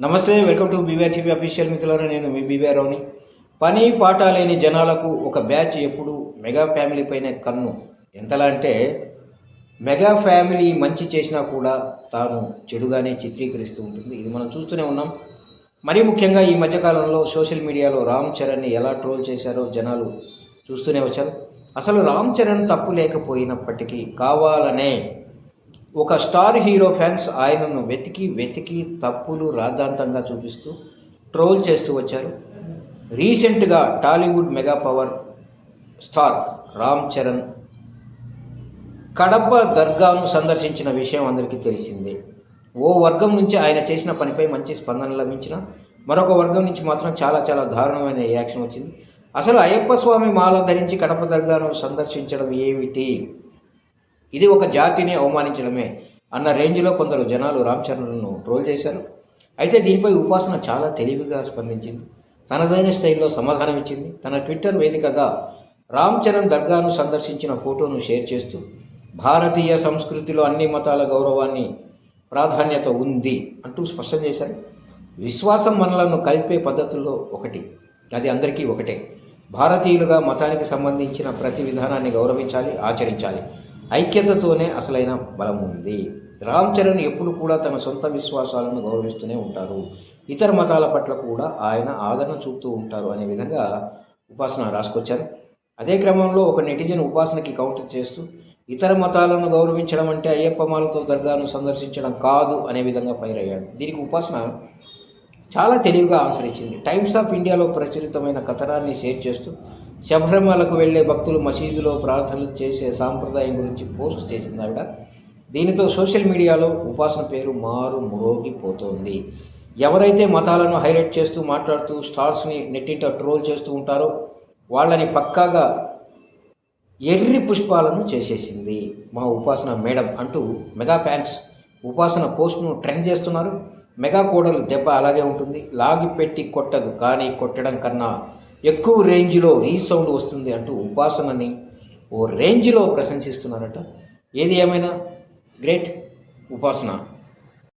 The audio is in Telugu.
నమస్తే welcome to BVR TV official మిత్రులారా నేను మీ బీవీఆర్ రావుని. పని పాట లేని జనాలకు ఒక బ్యాచ్ ఎప్పుడు మెగా ఫ్యామిలీ పైన కన్ను. ఎంతలా అంటే మెగా ఫ్యామిలీ మంచి చేసినా కూడా తాను చెడుగానే చిత్రీకరిస్తూ ఉంటుంది. ఇది మనం చూస్తూనే ఉన్నాం. మరీ ముఖ్యంగా ఈ మధ్యకాలంలో సోషల్ మీడియాలో రామ్ చరణ్ని ఎలా ట్రోల్ చేశారో జనాలు చూస్తూనే వచ్చారు. అసలు రామ్ చరణ్ తప్పు లేకపోయినప్పటికీ కావాలనే ఒక స్టార్ హీరో ఫ్యాన్స్ ఆయనను వెతికి వెతికి తప్పులు రాద్ధాంతంగా చూపిస్తూ ట్రోల్ చేస్తూ వచ్చారు. రీసెంట్గా Tollywood mega power star Ram Charan Kadapa దర్గాను సందర్శించిన విషయం అందరికీ తెలిసిందే. ఓ వర్గం నుంచి ఆయన చేసిన పనిపై మంచి స్పందన లభించిన మరొక వర్గం నుంచి మాత్రం చాలా చాలా దారుణమైన రియాక్షన్ వచ్చింది. అసలు అయ్యప్ప స్వామి మాల ధరించి కడప దర్గాను సందర్శించడం ఏమిటి? ఇది ఒక జాతిని అవమానించడమే అన్న రేంజ్లో కొందరు జనాలు రామ్ చరణ్ను ట్రోల్ చేశారు. అయితే దీనిపై ఉపాసన చాలా తెలివిగా స్పందించింది. తనదైన స్టైల్లో సమాధానం ఇచ్చింది. తన ట్విట్టర్ వేదికగా రామ్ చరణ్ దర్గాను సందర్శించిన ఫోటోను షేర్ చేస్తూ భారతీయ సంస్కృతిలో అన్ని మతాల గౌరవాన్ని ప్రాధాన్యత ఉంది అంటూ స్పష్టం చేశారు. విశ్వాసం మనలను కలిపే పద్ధతుల్లో ఒకటి. అది అందరికీ ఒకటే. భారతీయులుగా మతానికి సంబంధించిన ప్రతి విధానాన్ని గౌరవించాలి ఆచరించాలి. ఐక్యతతోనే అసలైన బలం ఉంది. రామ్ చరణ్ ఎప్పుడు కూడా తన సొంత విశ్వాసాలను గౌరవిస్తూనే ఉంటారు. ఇతర మతాల పట్ల కూడా ఆయన ఆదరణ చూపుతూ ఉంటారు అనే విధంగా ఉపాసన రాసుకొచ్చారు. అదే క్రమంలో ఒక నెటిజన్ ఉపాసనకి కౌంటర్ చేస్తూ ఇతర మతాలను గౌరవించడం అంటే అయ్యప్ప మాలతో దర్గాను సందర్శించడం కాదు అనే విధంగా పైరయ్యాడు. దీనికి ఉపాసన చాలా తెలివిగా ఆన్సర్ ఇచ్చింది. టైమ్స్ ఆఫ్ ఇండియాలో ప్రచురితమైన కథనాన్ని షేర్ చేస్తూ శబరిమలకు వెళ్ళే భక్తులు మసీదులో ప్రార్థనలు చేసే సాంప్రదాయం గురించి పోస్ట్ చేసింది ఆవిడ. దీనితో సోషల్ మీడియాలో ఉపాసన పేరు మారు మురోగిపోతోంది. ఎవరైతే మతాలను హైలైట్ చేస్తూ మాట్లాడుతూ స్టార్స్ని నెట్టింట ట్రోల్ చేస్తూ ఉంటారో వాళ్ళని పక్కాగా ఎర్రి పుష్పాలను చేసేసింది మా ఉపాసన మేడం అంటూ మెగా ఫ్యాన్స్ ఉపాసన పోస్ట్ను ట్రెండ్ చేస్తున్నారు. మెగా కోడలు దెబ్బ అలాగే ఉంటుంది. లాగి పెట్టి కొట్టదు కానీ కొట్టడం కన్నా ఎక్కువ రేంజ్లో రీసౌండ్ వస్తుంది అంటూ ఉపాసనని ఓ రేంజ్లో ప్రశంసిస్తున్నారట. ఏది ఏమైనా? గ్రేట్. ఉపాసన.